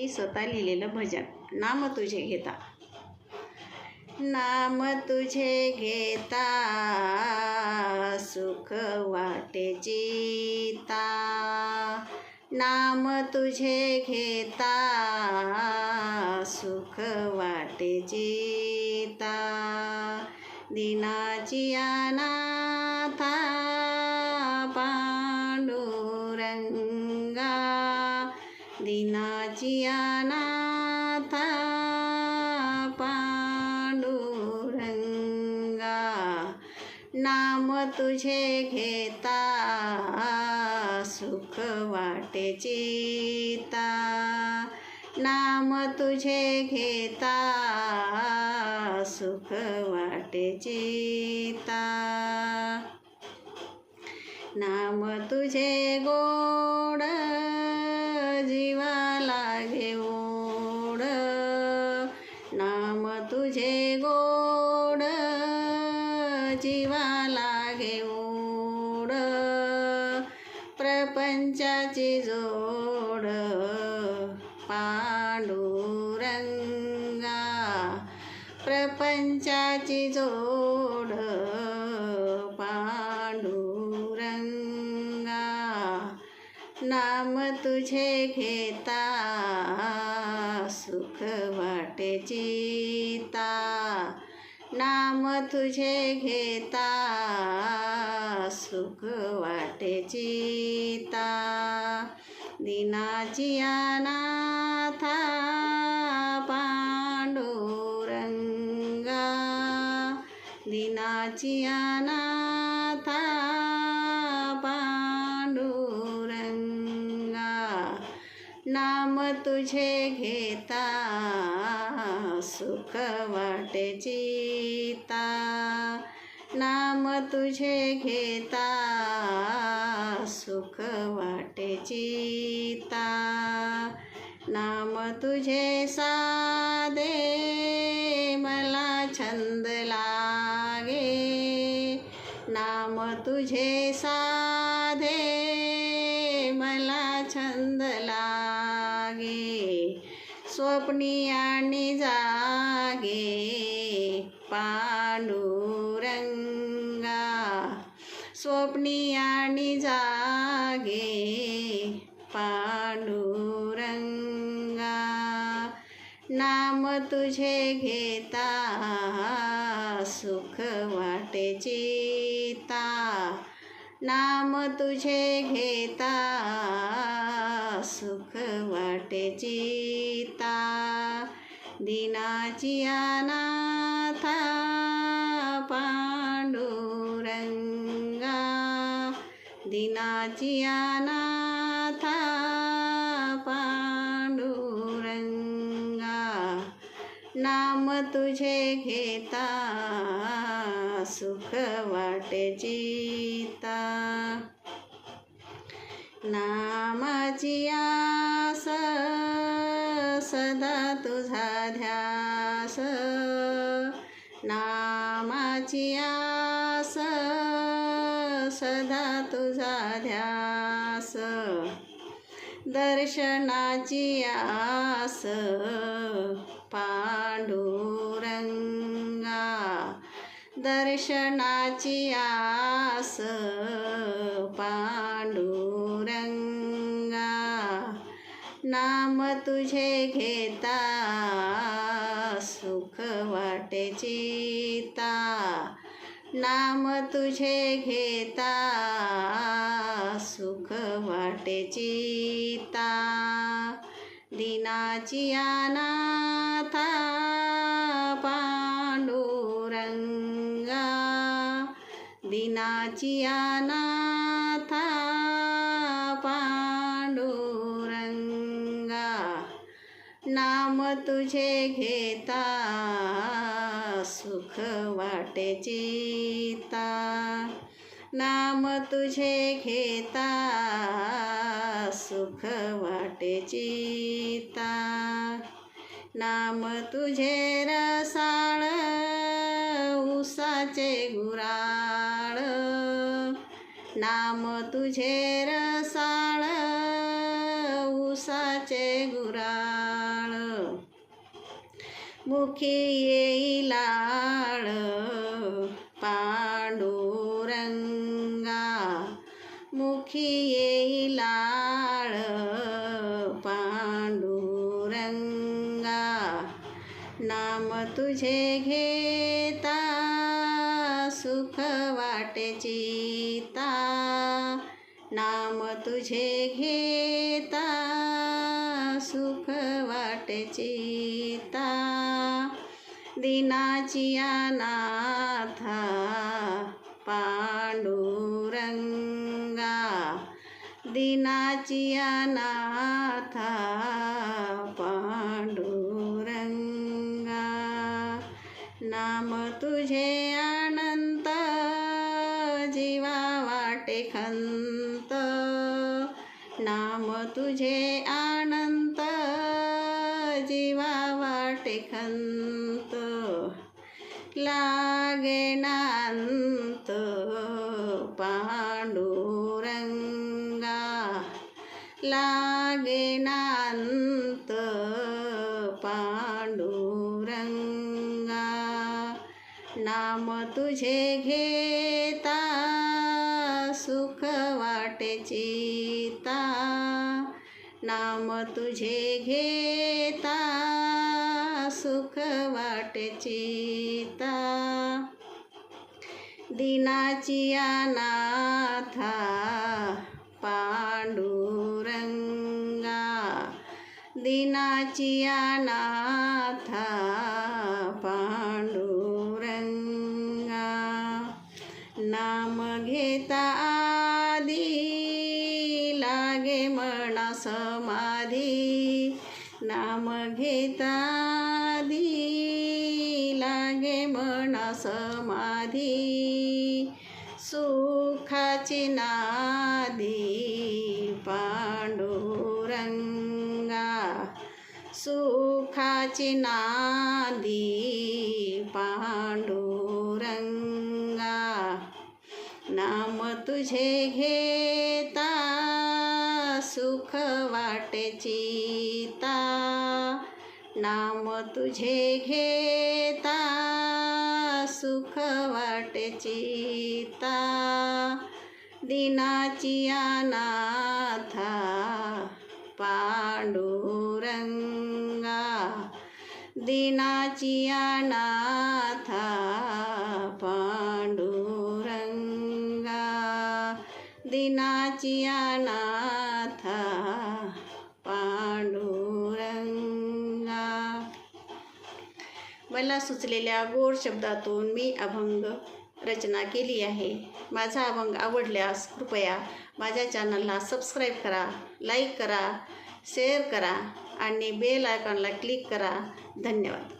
मी स्वतः लिहिलेलं भजन. नाम तुझे घेता. नाम तुझे घेता सुख वाटे चिता नाम तुझे घेता सुख वाटे चिता दिनाची आना दिनाची अनाथा पांडुरंगा नाम तुझे घेता सुख वाटे चिता. नाम तुझे घेता सुख वाटे चिता. नाम तुझे गोड जीवाला घेऊड प्रपंचाची जोड पांडुरंगा प्रपंचाची जोड पांडुरंगा. नाम तुझे घेता सुख वाटे नाम तुझे घेता सुख वाटे चिता. दिनाची अनाथा पांडुरंगा. दिनाची अनाथा पांडुरंगा. नाम तुझे घेता सुख वाटे चिता नाम तुझे घेता सुख वाटे चिता नाम तुझे साधे मला छंद लागे नाम तुझे सा स्वप्नी आणि जागे पांडुरंगा। स्वप्नी आणि जागे पांडुरंगा। नाम तुझे घेता सुख वाटे चिता। नाम तुझे घेता सुख वाटे चिता दिनाची अनाथा पांडुरंगा दिनाची अनाथा पांडुरंगा. नाम तुझे घेता सुख वाटे जीता। नामाची आस सदा तुझा ध्यास। नामाची आस सदा तुझा ध्यास। दर्शनाची आस पांडुरंग दर्शनाची आस पांडुरंगा नाम तुझे घेता सुख वाटे चिता नाम तुझे घेता सुख वाटे चिता दिनाची अनाथा दिनाची अनाथा पांडुरंगा नाम तुझे घेता सुख वाटे चिता. नाम तुझे घेता सुख वाटे चिता. नाम तुझे रसाळ उसाचे गुरा नाम तुझे रसाळ उसाचे गुराळ. मुखी येईलाळ पांडुरंगा. मुखी येईलाळ पांडुरंगा. नाम तुझे घे चिता दिनाची अनाथा पांडुरंगा दिनाची अनाथा पांडुरंगा नाम तुझे अनंत जीवा वाटे खंत नाम तुझे वाटे खंत लागेनांत पांडुरंगा. लागेनांत पांडुरंगा. नाम तुझे घेता सुख वाटे चिता. नाम तुझे घेता सुख वाटे चिता. दिनाची अनाथा पांडुरंगा. दिनाची अनाथा पांडुरंगा. नाम घेता आधी लागे मना समाधी. नाम घेता आधी लागे मना समाधी. सुखाची नादी पांडुरंगा. सुखाची नादी पांडुरंगा. नाम तुझे घेता सुख वाटेची नाम तुझे घेता सुख वाटे चिता दिनाची अनाथा पांडुरंगा. दिनाची अनाथा पांडुरंगा. दिनाची अनाथा मला सुचलेल्या गोड शब्दातून मी अभंग रचना केली आहे. माझा अभंग आवडल्यास कृपया माझ्या चॅनलला सबस्क्राईब करा लाईक करा शेअर करा आणि बेल आयकॉनला क्लिक करा. धन्यवाद.